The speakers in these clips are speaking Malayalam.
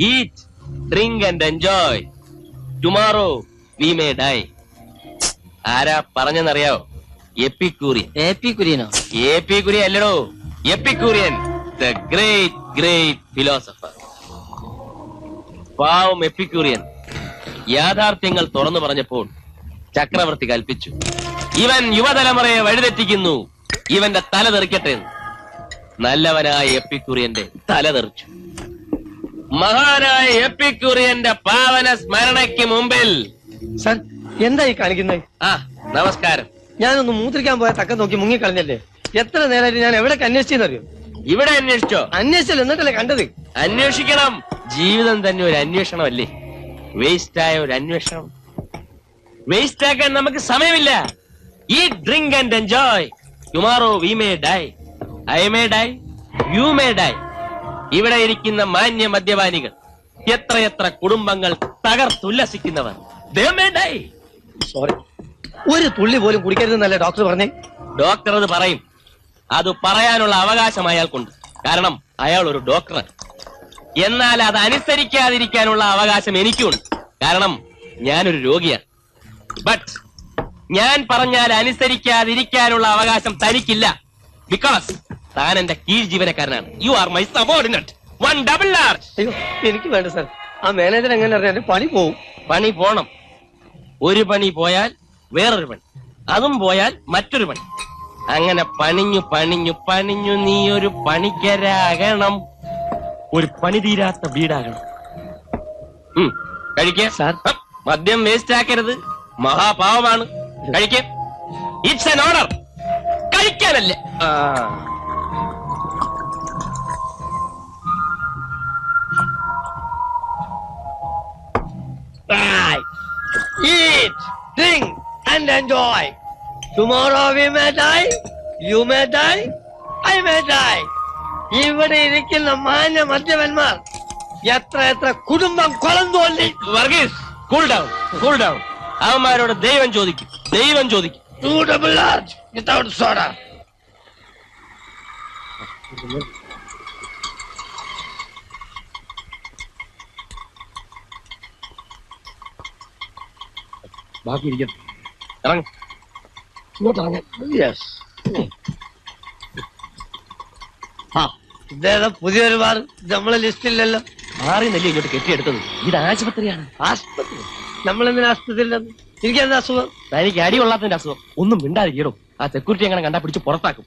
Eat drink and enjoy tomorrow we may die ആരാ പറഞ്ഞെന്നറിയാവോ? എപ്പിക്കൂറിയൻ. എ പി കുര്യനോ എ പി കുര്യൻ അല്ലടോ. Epicurean the great great philosopher പാവം എപ്പിക്കൂറിയൻ. യാഥാർത്ഥ്യങ്ങൾ തുറന്നു പറഞ്ഞപ്പോൾ ചക്രവർത്തി കൽപ്പിച്ചു. ഇവൻ യുവതലമുറയെ വഴിതെറ്റിക്കുന്നു. ഇവന്റെ തല തെറിക്കട്ടെ എന്ന്. നല്ലവനായ എപ്പിക്കുറിയന്റെ തല തെറിച്ചു. മഹാനായ എപ്പിക്കുറിയന്റെ പാവന സ്മരണയ്ക്ക് മുമ്പിൽ. സർ എന്താ ഈ കാണിക്കുന്നത് ആ നമസ്കാരം. ഞാനൊന്ന് മൂത്രിക്കാൻ പോയ തക്ക നോക്കി മുങ്ങിക്കളഞ്ഞല്ലേ? എത്ര നേരമായിട്ട് ഞാൻ എവിടെ അന്വേഷിച്ചെന്നറിയോ? ഇവിടെ അന്വേഷിച്ചോ? അന്വേഷിച്ചല്ലോ എന്നിട്ടല്ലേ കണ്ടത്? അന്വേഷിക്കണം. ജീവിതം തന്നെ ഒരു അന്വേഷണമല്ലേ? വേസ്റ്റ് ആയ ഒരു അന്വേഷണം. വേസ്റ്റ് ആക്കാൻ നമുക്ക് സമയമില്ല. ഈ drink and enjoy tomorrow we may die I may die you may die ഇവിടെ ഇരിക്കുന്ന മാന്യ മദ്യപാനികൾ എത്രയെത്ര കുടുംബങ്ങൾ തകർത്തുല്ലസിക്കുന്നവർ. സോറി ഒരു തുള്ളി പോലും കുടിക്കരുതെന്നല്ലേ ഡോക്ടർ പറഞ്ഞേ? ഡോക്ടർ അത് പറയും. അത് പറയാനുള്ള അവകാശം അയാൾക്കുണ്ട്. കാരണം അയാൾ ഒരു ഡോക്ടറാണ് എന്നാൽ അത് അനുസരിക്കാതിരിക്കാനുള്ള അവകാശം എനിക്കുണ്ട്. കാരണം ഞാനൊരു രോഗിയാണ്. ബട്ട് ഞാൻ പറഞ്ഞാൽ അനുസരിക്കാതിരിക്കാനുള്ള അവകാശം തനിക്കില്ല. ബിക്കോസ് താൻ എന്റെ കീഴ് ജീവനക്കാരനാണ്. You are my subordinate one double R അയ്യോ എനിക്ക് വേണ്ട സാർ. ആ മാനേജർ എങ്ങനെ എന്റെ പണി പോവും. പണി പോണം. ഒരു പണി പോയാൽ വേറൊരു പണി. അതും പോയാൽ മറ്റൊരു പണി. അങ്ങനെ പണിഞ്ഞു പണിഞ്ഞു പണിഞ്ഞു നീ ഒരു പണിക്കരാകണം. ഒരു പണി തീരാത്ത വീടാകണം. കഴിക്കേ. സാർ. മദ്യം വേസ്റ്റ് ആക്കരുത്. മഹാപാവമാണ്. കഴിക്കേ. ഇറ്റ്സ് എൻ ഓർഡർ കഴിക്കാനല്ലേ. ആ. Right. Eat, drink, and enjoy. Tomorrow we may die, you may die, I may die. ഇവിടെ ഇരിക്കുന്ന മാന്യ മദ്യപന്മാർ എത്ര എത്ര കുടുംബം കൊളം തോല്ലി Varghese cool down cool down അവന്മാരോട് ദൈവം ചോദിക്കും ദൈവം ചോദിക്കും two double large without soda ബാക്കി ഇരിക്കും ഇറങ്ങും. ഇങ്ങോട്ട് ഇറങ്ങാൻ യെസ് ആ പുതിയൊരു ബാർ നമ്മളെ ലിസ്റ്റില്ലല്ലോ മാറി നെല്ലി ഇങ്ങോട്ട് കെട്ടിയെടുത്തത്? ഇത് ആശുപത്രിയാണ്. ആശുപത്രി? നമ്മളെന്തിനാ ആശുപത്രി എനിക്ക് എന്താ അസുഖം? എനിക്ക് അടി കൊള്ളാത്തതിന്റെ അസുഖം. ഒന്നും മിണ്ടാതിരിക്കടോ. ആ സെക്യൂരിറ്റി അങ്ങനെ കണ്ടാ പിടിച്ച് പുറത്താക്കും.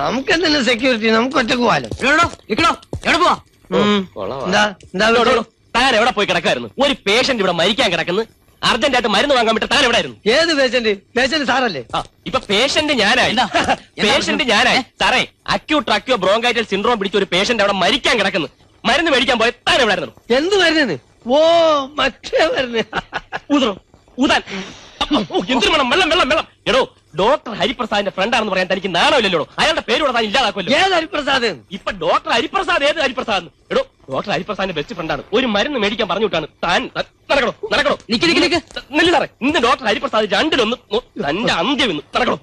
നമുക്ക് എന്തിനാ സെക്യൂരിറ്റി നമുക്ക് ഒറ്റയ്ക്ക് പോവാലോ. എവിടെ പോവാ. എന്താ എന്താ? താൻ എവിടെ പോയി കിടക്കായിരുന്നു ഒരു പേഷ്യന്റ് ഇവിടെ മരിക്കാൻ കിടക്കുന്നു. അർജന്റ് ആയിട്ട് മരുന്ന് വാങ്ങാൻ വിട്ട് താൻ എവിടെയായിരുന്നു? ഏത് പേഷ്യന്റ് പേഷ്യന്റ് സാറല്ലേ? ആ, ഇപ്പൊ പേഷ്യന്റ് ഞാനായി. എന്താ? പേഷ്യന്റ് ഞാനായി. സാറേ അക്യൂട്ട് അക്യോ ബ്രോങ്കൈറ്റൽ സിൻഡ്രോം പിടിച്ച ഒരു പേഷ്യന്റ് അവിടെ മരിക്കാൻ കിടക്കുന്നു. മരുന്ന് മേടിക്കാൻ പോയ താൻ എവിടെയായിരുന്നു? എന്ത് മരുന്ന്? ഓ മറ്റേ മരുന്ന്. ഊതറോ ഊതാൻ അപ്പൊ, ഓ, എന്തൊരു വേണം വെള്ളം വെള്ളം വെള്ളം. എടോ ഡോക്ടർ ഹരിപ്രസാദിന്റെ ഫ്രണ്ടാണെന്ന് പറയാൻ തനിക്ക് നാണമില്ലല്ലോ അയാളുടെ പേര് ഇവിടെ താൻ ഇല്ലാതാക്കുമല്ലോ. ഏത് ഹരിപ്രസാദ്? ഇപ്പൊ ഡോക്ടർ ഹരിപ്രസാദ് ഏത് ഹരിപ്രസാദ്? എടോ ഡോക്ടർ ഹരിപ്രസാദിന്റെ ബെസ്റ്റ് ഫ്രണ്ടാണ് ഒരു മരുന്ന് മേടിക്കാൻ പറഞ്ഞു വിട്ടാണ് താൻ. നടക്കണോ? നടക്കണോ? നിക്ക് നിക്ക് നിക്ക്. നെല്ലു സാറേ ഇന്ന് ഡോക്ടർ ഹരിപ്രസാദ് രണ്ടിലൊന്ന് തന്റെ അന്ത്യം ഇന്ന്. നടക്കണോ?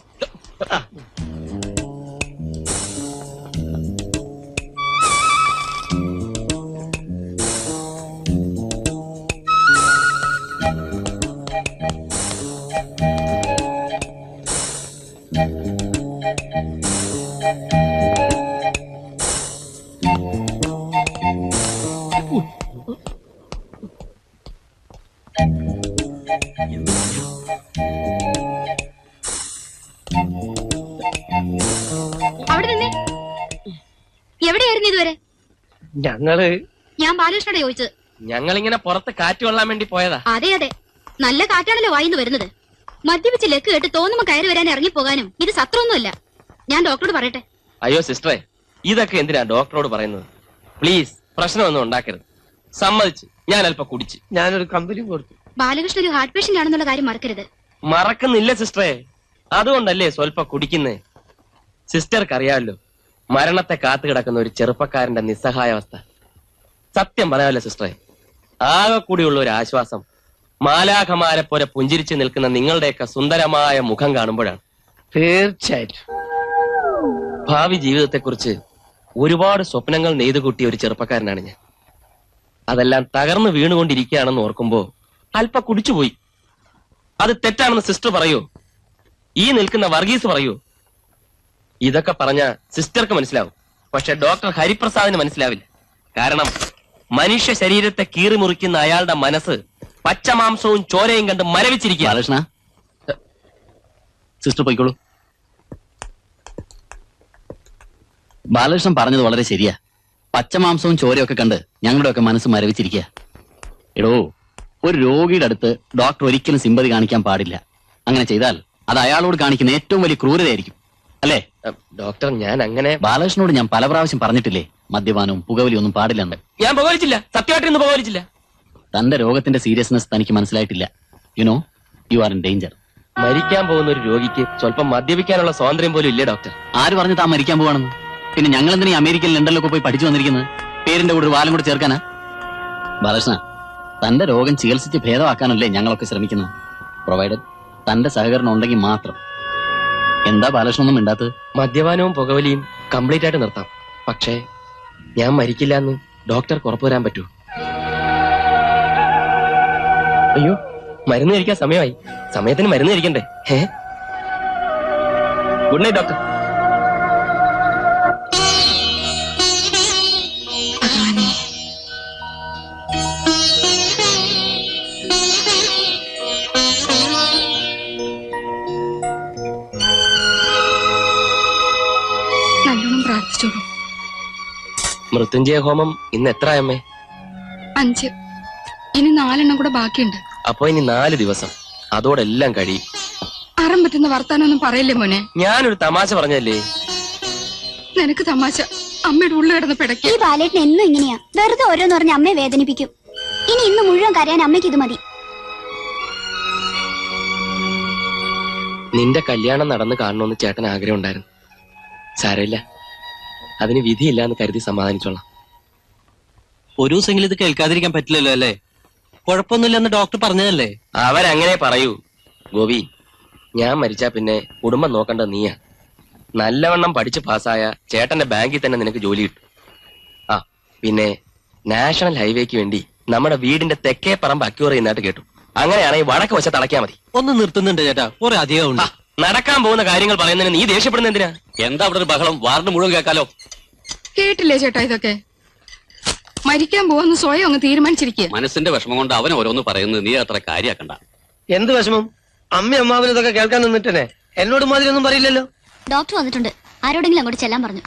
അവിടെ നിന്നേ. എവിടെയായിരുന്നു ഇതുവരെ? ഞങ്ങൾ ഞാൻ ബാലകൃഷ്ണയുടെ ചോദിച്ചത്. ഞങ്ങൾ ഇങ്ങനെ പുറത്ത് കാറ്റ് കൊള്ളാൻ വേണ്ടി പോയതാ. അതെ അതെ. നല്ല കാറ്റാണല്ലോ വായിന്ന് വരുന്നത്. മദ്യപിച്ച് ലക്ക് കേട്ട് തോന്നുമ്പോ കയറി വരാൻ ഇറങ്ങിപ്പോകാനും ഇത് സത്രമൊന്നുമല്ല ഞാൻ ഡോക്ടറോട് പറയട്ടെ. അയ്യോ സിസ്റ്ററെ ഇതൊക്കെ എന്തിനാ ഡോക്ടറോട് പറയുന്നത്? പ്ലീസ് പ്രശ്നമൊന്നും ഉണ്ടാക്കരുത്. സമ്മതിച്ച് ഞാൻ അല്പം കുടിച്ച്. ഞാനൊരു കമ്പനി കൊടുത്തു. ബാലകൃഷ്ണൻ ഒരു ഹാർട്ട് പേഷ്യന്റ് ആണെന്നുള്ള കാര്യം മറക്കരുത്. മറക്കുന്നില്ല സിസ്റ്ററെ അതുകൊണ്ടല്ലേ സ്വല്പം കുടിക്കുന്നേ? സിസ്റ്റർക്ക് അറിയാമല്ലോ മരണത്തെ കാത്തു കിടക്കുന്ന ഒരു ചെറുപ്പക്കാരന്റെ നിസ്സഹായാവസ്ഥ. സത്യം പറയാമല്ലോ സിസ്റ്ററെ ആകെ കൂടിയുള്ള ഒരു ആശ്വാസം. മാലാഖമാരെ പോലെ പുഞ്ചിരിച്ചു നിൽക്കുന്ന നിങ്ങളുടെയൊക്കെ സുന്ദരമായ മുഖം കാണുമ്പോഴാണ്. തീർച്ചയായിട്ടും. ഭാവി ജീവിതത്തെ കുറിച്ച് ഒരുപാട് സ്വപ്നങ്ങൾ നെയ്തു കൂട്ടിയ ഒരു ചെറുപ്പക്കാരനാണ് ഞാൻ. അതെല്ലാം തകർന്നു വീണുകൊണ്ടിരിക്കുകയാണെന്ന് ഓർക്കുമ്പോ അല്പ കുടിച്ചുപോയി. അത് തെറ്റാണെന്ന് സിസ്റ്റർ പറയൂ. ഈ നിൽക്കുന്ന വർഗീസ് പറയൂ. ഇതൊക്കെ പറഞ്ഞ സിസ്റ്റർക്ക് മനസ്സിലാവും. പക്ഷെ ഡോക്ടർ ഹരിപ്രസാദിന് മനസ്സിലാവില്ല. കാരണം മനുഷ്യ ശരീരത്തെ കീറി മുറിക്കുന്ന അയാളുടെ മനസ്സ് പച്ചമാംസവും ചോരയും കണ്ട് മരവിച്ചിരിക്കുക ബാലകൃഷ്ണ സിസ്റ്റർ പോയിക്കോളൂ. ബാലകൃഷ്ണൻ പറഞ്ഞത് വളരെ ശരിയാ. പച്ചമാംസവും ചോരയൊക്കെ കണ്ട് ഞങ്ങളുടെ ഒക്കെ മനസ്സ് മരവിച്ചിരിക്കുക എടോ ഒരു രോഗിയുടെ അടുത്ത് ഡോക്ടർ ഒരിക്കലും സിമ്പതി കാണിക്കാൻ പാടില്ല. അങ്ങനെ ചെയ്താൽ അത് അയാളോട് കാണിക്കുന്ന ഏറ്റവും വലിയ ക്രൂരതയായിരിക്കും. അല്ലേ? ഡോക്ടർ ഞാൻ അങ്ങനെ ബാലകൃഷ്ണനോട് ഞാൻ പല പ്രാവശ്യം പറഞ്ഞിട്ടില്ലേ? മദ്യപാനവും പുകവലിയും ഒന്നും പാടില്ലെന്ന്. ഞാൻ പുകവലിച്ചില്ല. സത്യമായിട്ട് ഇന്ന് പുകവലിച്ചില്ല. തന്റെ രോഗത്തിന്റെ സീരിയസ്നെസ് തനിക്ക് മനസ്സിലായിട്ടില്ല. You know you are in danger മരിക്കാൻ പോകുന്ന ഒരു രോഗിക്ക് സ്വല്പം മദ്യപിക്കാനുള്ള സ്വാതന്ത്ര്യം പോലും ഇല്ലേ ഡോക്ടർ ആര് പറഞ്ഞു താൻ മരിക്കാൻ പോവാണെന്ന്? പിന്നെ ഞങ്ങൾ എന്തിനാ അമേരിക്കയിൽ ലണ്ടനിലൊക്കെ പോയി പഠിച്ചു വന്നിരിക്കുന്നത്? പേരിന്റെ കൂടെ ഒരു വാലം കൂടെ ചേർക്കാനാ? ബാലകൃഷ്ണ തന്റെ രോഗം ചികിത്സിച്ച് ഭേദമാക്കാനല്ലേ ഞങ്ങളൊക്കെ ശ്രമിക്കുന്നത്? പ്രൊവൈഡഡ് തന്റെ സഹകരണം ഉണ്ടെങ്കിൽ മാത്രം. എന്താ ബാലകൃഷ്ണൊന്നും മിണ്ടാത്തത്? മദ്യപാനവും പുകവലിയും കംപ്ലീറ്റ് ആയിട്ട് നിർത്താം. പക്ഷേ ഞാൻ മരിക്കില്ല എന്ന് ഡോക്ടർ ഉറപ്പു വരാൻ പറ്റൂ. അയ്യോ മരുന്ന് കഴിക്കാൻ സമയമായി. സമയത്തിന് മരുന്ന് കഴിക്കണ്ടേ? ഗുഡ് നൈറ്റ് ഡോക്ടർ മൃത്യുഞ്ജയ ഹോമം ഇന്ന് എത്ര അമ്മേ അഞ്ച്. ഇനി നാലെണ്ണം കൂടെ ബാക്കിയുണ്ട്. അപ്പൊ ഇനി നാല് ദിവസം. അതോടെ എല്ലാം കഴിയും. അറം പറ്റുന്ന വർത്താനൊന്നും പറയില്ലേ മോനെ? ഞാനൊരു തമാശ പറഞ്ഞല്ലേ നിനക്ക് തമാശ. അമ്മയുടെ ഉള്ളു കിടന്ന് പിടക്കി ഈ ബാലേട്ടൻ എന്നും ഇങ്ങനെയാ. വെറുതെ ഓരോന്ന് പറഞ്ഞ് അമ്മയെ വേദനിപ്പിക്കും. ഇനി ഇന്ന് മുഴുവൻ കരയാൻ അമ്മയ്ക്ക് ഇത് മതി. നിന്റെ കല്യാണം നടന്ന് കാണണമെന്ന് ചേട്ടൻ ആഗ്രഹം ഉണ്ടായിരുന്നു. സാരമില്ല. അതിന് വിധിയില്ല എന്ന് കരുതി സമാധാനിച്ചോളാം. ഒരു ദിവസമെങ്കിലും ഇത് കേൾക്കാതിരിക്കാൻ പറ്റില്ലല്ലോ അല്ലേ? കുഴപ്പമൊന്നുമില്ലെന്ന് ഡോക്ടർ പറഞ്ഞതല്ലേ? അവരങ്ങനെ പറയൂ. ഗോപി ഞാൻ മരിച്ചാ പിന്നെ കുടുംബം നോക്കണ്ട നീയാ. നല്ലവണ്ണം പഠിച്ച് പാസ്സായ ചേട്ടന്റെ ബാങ്കിൽ തന്നെ നിനക്ക് ജോലി കിട്ടും. ആ പിന്നെ നാഷണൽ ഹൈവേക്ക് വേണ്ടി നമ്മുടെ വീടിന്റെ തെക്കേ പറമ്പ് അക്യൂർ ചെയ്യുന്നതായിട്ട് കേട്ടു. അങ്ങനെയാണെങ്കിൽ വടക്ക് വശത്ത് അടയ്ക്കാ മതി. ഒന്ന് നിർത്തുന്നുണ്ട് ചേട്ടാ. കുറെ അധികം ആ, നടക്കാൻ പോകുന്ന കാര്യങ്ങൾ പറയുന്നതിന് നീ ദേഷ്യപ്പെടുന്ന എന്തിനാ? എന്താ അവിടെ ഒരു ബഹളം? വാർഡ് മുഴുവൻ കേൾക്കാലോ? കേട്ടില്ലേ ചേട്ടാ ഇതൊക്കെ? മരിക്കാൻ പോവാന്ന് സ്വയം അങ്ങ് തീരുമാനിച്ചിരിക്കുക മനസ്സിന്റെ വിഷമം കൊണ്ട് അവൻ ഓരോന്ന് പറയുന്നത് നീ അത്ര കാര്യാക്കണ്ട. എന്ത് വിഷമം? അമ്മ അമ്മാവനും ഇതൊക്കെ കേൾക്കാൻ നിന്നിട്ടനെ? എന്നോട് മാതിരി ഒന്നും പറയില്ലല്ലോ. ഡോക്ടർ വന്നിട്ടുണ്ട്. ആരോടെങ്കിലും അങ്ങോട്ട് ചെല്ലാൻ പറഞ്ഞു.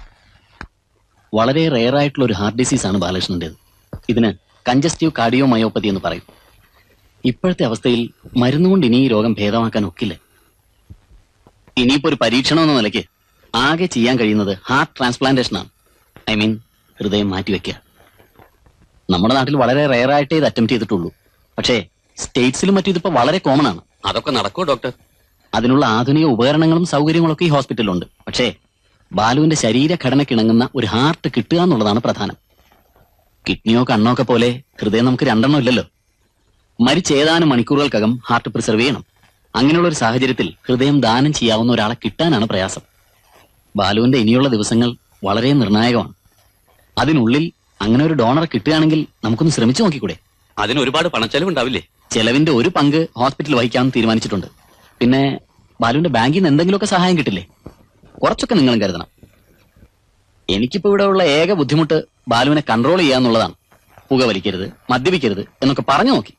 വളരെ റെയർ ആയിട്ടുള്ള ഒരു ഹാർട്ട് ഡിസീസ് ആണ് ബാലകൃഷ്ണന്റേത് ഇതിന് കഞ്ചസ്റ്റീവ് കാർഡിയോ മയോപ്പതി എന്ന് പറയും. ഇപ്പോഴത്തെ അവസ്ഥയിൽ മരുന്നുകൊണ്ട് ഇനി ഈ രോഗം ഭേദമാക്കാൻ ഒക്കില്ല. ഇനിയിപ്പോ ഒരു പരീക്ഷണം എന്ന നിലയ്ക്ക് ആകെ ചെയ്യാൻ കഴിയുന്നത് ഹാർട്ട് ട്രാൻസ്പ്ലാന്റേഷൻ ആണ്. ഐ മീൻ ഹൃദയം മാറ്റിവെക്കുക. നമ്മുടെ നാട്ടിൽ വളരെ റെയർ ആയിട്ടേ ഇത് അറ്റംപ്റ്റ് ചെയ്തിട്ടുള്ളൂ. പക്ഷേ സ്റ്റേറ്റ്സിലും മറ്റും ഇതിപ്പോ വളരെ കോമൺ ആണ്. അതൊക്കെ നടക്കുമോ ഡോക്ടർ അതിനുള്ള ആധുനിക ഉപകരണങ്ങളും സൗകര്യങ്ങളും ഒക്കെ ഈ ഹോസ്പിറ്റലിലുണ്ട് പക്ഷേ ബാലുവിന്റെ ശരീരഘടനക്കിണങ്ങുന്ന ഒരു ഹാർട്ട് കിട്ടുക എന്നുള്ളതാണ് പ്രധാനം. കിഡ്നിയോ കണ്ണോ ഒക്കെ പോലെ ഹൃദയം നമുക്ക് രണ്ടെണ്ണം ഇല്ലല്ലോ. മരിച്ചേതാനും മണിക്കൂറുകൾക്കകം ഹാർട്ട് പ്രിസർവ് ചെയ്യണം. അങ്ങനെയുള്ള ഒരു സാഹചര്യത്തിൽ ഹൃദയം ദാനം ചെയ്യാവുന്ന ഒരാളെ കിട്ടാനാണ് പ്രയാസം. ബാലുവിന്റെ ഇനിയുള്ള ദിവസങ്ങൾ വളരെ നിർണായകമാണ്. അതിനുള്ളിൽ അങ്ങനെ ഒരു ഡോണറെ കിട്ടുകയാണെങ്കിൽ നമുക്കൊന്ന് ശ്രമിച്ചു നോക്കിക്കൂടെ? അതിന് ഒരുപാട് പണച്ചെലവുണ്ടാവില്ലേ? ചെലവിന്റെ ഒരു പങ്ക് ഹോസ്പിറ്റൽ വഹിക്കാൻ തീരുമാനിച്ചിട്ടുണ്ട്. പിന്നെ ബാലുവിന്റെ ബാങ്കിൽ നിന്ന് എന്തെങ്കിലുമൊക്കെ സഹായം കിട്ടില്ലേ? കുറച്ചൊക്കെ നിങ്ങളും കരുതണം. എനിക്കിപ്പോ ഇവിടെ ഉള്ള ഏക ബുദ്ധിമുട്ട് ബാലുവിനെ കൺട്രോൾ ചെയ്യാന്നുള്ളതാണ്. പുക വലിക്കരുത് മദ്യപിക്കരുത് എന്നൊക്കെ പറഞ്ഞു നോക്കി.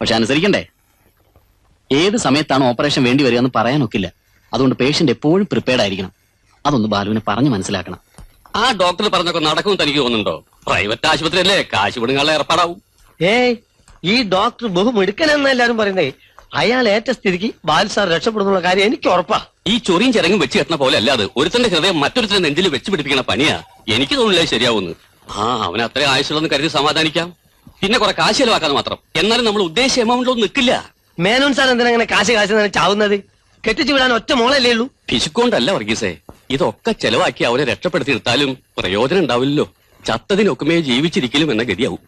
പക്ഷെ അനുസരിക്കണ്ടേ? ഏത് സമയത്താണ് ഓപ്പറേഷൻ വേണ്ടി വരിക എന്ന് പറയാനൊക്കില്ല. അതുകൊണ്ട് പേഷ്യന്റ് എപ്പോഴും പ്രിപ്പയർഡ് ആയിരിക്കണം. അതൊന്ന് ബാലുവിനെ പറഞ്ഞു മനസ്സിലാക്കണം. ആ ഡോക്ടർ പറഞ്ഞൊക്കെ നടക്കും തനിക്ക് തോന്നുന്നുണ്ടോ? പ്രൈവറ്റ് ആശുപത്രി അല്ലേ കാശ് വിടുങ്ങാനുള്ള ഏർപ്പാടാവും. ഏയ് ഈ ഡോക്ടർ ബഹുമിടുക്കനെന്ന് എല്ലാരും പറയുന്നേ. അയാൾ ഏറ്റ സ്ഥിതിക്ക് ബാൽ സാർ രക്ഷപ്പെടുന്നുള്ള കാര്യം എനിക്ക് ഉറപ്പാ. ഈ ചൊറിയും ചിറങ്ങും വെച്ച് കെട്ടുന്ന പോലെ അല്ലാതെ ഒരുത്തന്റെ ഹൃദയം മറ്റൊരുത്തന്റെ നെഞ്ചിൽ വെച്ച് പിടിപ്പിക്കണ പണിയാ എനിക്ക് തോന്നില്ല ശരിയാവുന്നു ആ അവൻ അത്ര ആയുസുള്ളെന്ന് കരുതി സമാധാനിക്കാം. പിന്നെ കുറെ കാശ് ചെലവാക്കാതെ മാത്രം. എന്നാലും നമ്മൾ ഉദ്ദേശിച്ച എമൗണ്ടിലൊന്നും നിൽക്കില്ല മേനോൻ സാർ എന്തിനാ അങ്ങനെ കാശ് കാശ് തന്നെ ചാവുന്നത്? കെട്ടിച്ചു വിടാൻ ഒറ്റ മോളല്ലേ ഉള്ളൂ. പിശുക്കൊണ്ടല്ല വർഗീസേ. ഇതൊക്കെ ചെലവാക്കി അവരെ രക്ഷപ്പെടുത്തി എടുത്താലും പ്രയോജനം ഉണ്ടാവില്ലല്ലോ. ചത്തതിനൊക്കുമേ ജീവിച്ചിരിക്കലും എന്ന ഗതിയാവും.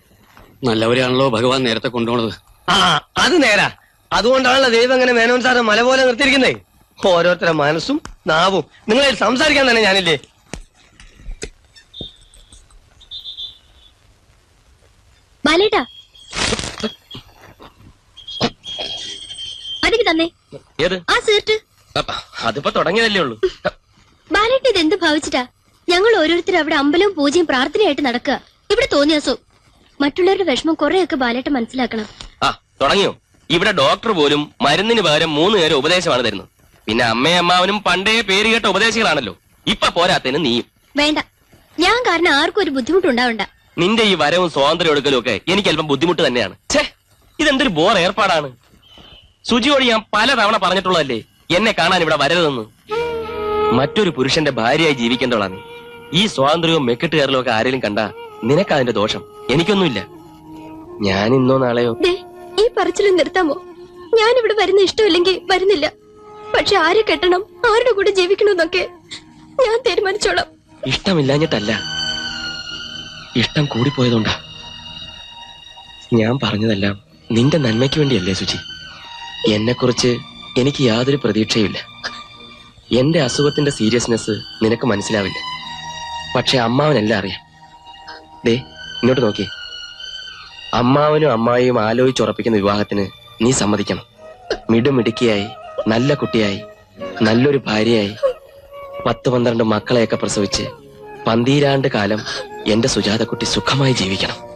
നല്ലവരെയാണല്ലോ ഭഗവാൻ നേരത്തെ കൊണ്ടുപോണത്. ആ അത് നേരാ. അതുകൊണ്ടാണല്ലോ ദൈവം അങ്ങനെ മേനോൻ സാറ് മല പോലെ നിർത്തിയിരിക്കുന്നേ. ഓരോരുത്തരുടെ മനസ്സും നാവും. നിങ്ങളെ സംസാരിക്കാൻ തന്നെ ഞാനില്ലേ? ബാലേട്ടാ തന്നെ? ഏത്? ആ സീർട്ട് അപ്പ, അതിപ്പോ തുടങ്ങിയതല്ലേ ഉള്ളൂ. ബാലേട്ട ഇത് എന്ത് ഭാവിച്ചിട്ടാ? ഞങ്ങൾ ഓരോരുത്തർ അവിടെ അമ്പലവും പൂജയും പ്രാർത്ഥനയായിട്ട് നടക്കുക. ഇവിടെ തോന്നിയാസോ മറ്റുള്ളവരുടെ വിഷമം കുറെയൊക്കെ ബാലേട്ട് മനസ്സിലാക്കണം. ആ തുടങ്ങിയോ? ഇവിടെ ഡോക്ടർ പോലും മരുന്നിന് പകരം മൂന്ന് നേരം ഉപദേശമാണ് തരുന്നത്. പിന്നെ അമ്മയും അമ്മാവനും പണ്ടേ പേര് കേട്ട ഉപദേശികളാണല്ലോ. ഇപ്പൊ പോരാത്തതിന് നീയും. വേണ്ട. ഞാൻ കാരണം ആർക്കും ഒരു ബുദ്ധിമുട്ടുണ്ടാവണ്ട. നിന്റെ ഈ വരവും സ്വാതന്ത്ര്യം എടുക്കലും ഒക്കെ എനിക്ക് അല്പം ബുദ്ധിമുട്ട് തന്നെയാണ്. ഛേ ഇതെന്തൊരു ബോർ ഏർപ്പാടാണ്. സുജിയോട് ഞാൻ പലതവണ പറഞ്ഞിട്ടുള്ളതല്ലേ എന്നെ കാണാൻ ഇവിടെ വരരുതെന്ന്. മറ്റൊരു പുരുഷന്റെ ഭാര്യയായി ജീവിക്കേണ്ടവളാ ഈ സ്വാതന്ത്ര്യവും മെക്കിട്ട് കയറലും ഒക്കെ ആരെങ്കിലും കണ്ട നിനക്ക് അതിന്റെ ദോഷം. എനിക്കൊന്നുമില്ല. ഞാൻ ഇന്നോ നാളെയോ ഈ പറച്ചിലും നിർത്താമോ? ഞാൻ ഇവിടെ വരുന്ന ഇഷ്ടമില്ലെങ്കിൽ വരുന്നില്ല. പക്ഷെ ആരെ കെട്ടണം? ആരുടെ കൂടെ ജീവിക്കണമെന്നൊക്കെ ഞാൻ തീരുമാനിച്ചോളാം. ഇഷ്ടമില്ലാഞ്ഞിട്ടല്ല. ഇഷ്ടം കൂടിപ്പോയതുകൊണ്ടാ. ഞാൻ പറഞ്ഞതെല്ലാം നിന്റെ നന്മയ്ക്ക് വേണ്ടിയല്ലേ സുചി എന്നെക്കുറിച്ച് എനിക്ക് യാതൊരു പ്രതീക്ഷയില്ല എന്റെ അസുഖത്തിന്റെ സീരിയസ്നെസ് നിനക്ക് മനസ്സിലാവില്ല. പക്ഷെ അമ്മാവനെല്ലാം അറിയാം. ദേ ഇങ്ങോട്ട് നോക്കി അമ്മാവനും അമ്മായിയും ആലോചിച്ചുറപ്പിക്കുന്ന വിവാഹത്തിന് നീ സമ്മതിക്കണം. മിടുമിടുക്കിയായി നല്ല കുട്ടിയായി നല്ലൊരു ഭാര്യയായി പത്ത് പന്ത്രണ്ട് മക്കളെയൊക്കെ പ്രസവിച്ച് പന്തീരാണ്ട് കാലം എന്റെ സുജാതക്കുട്ടി സുഖമായി ജീവിക്കണം.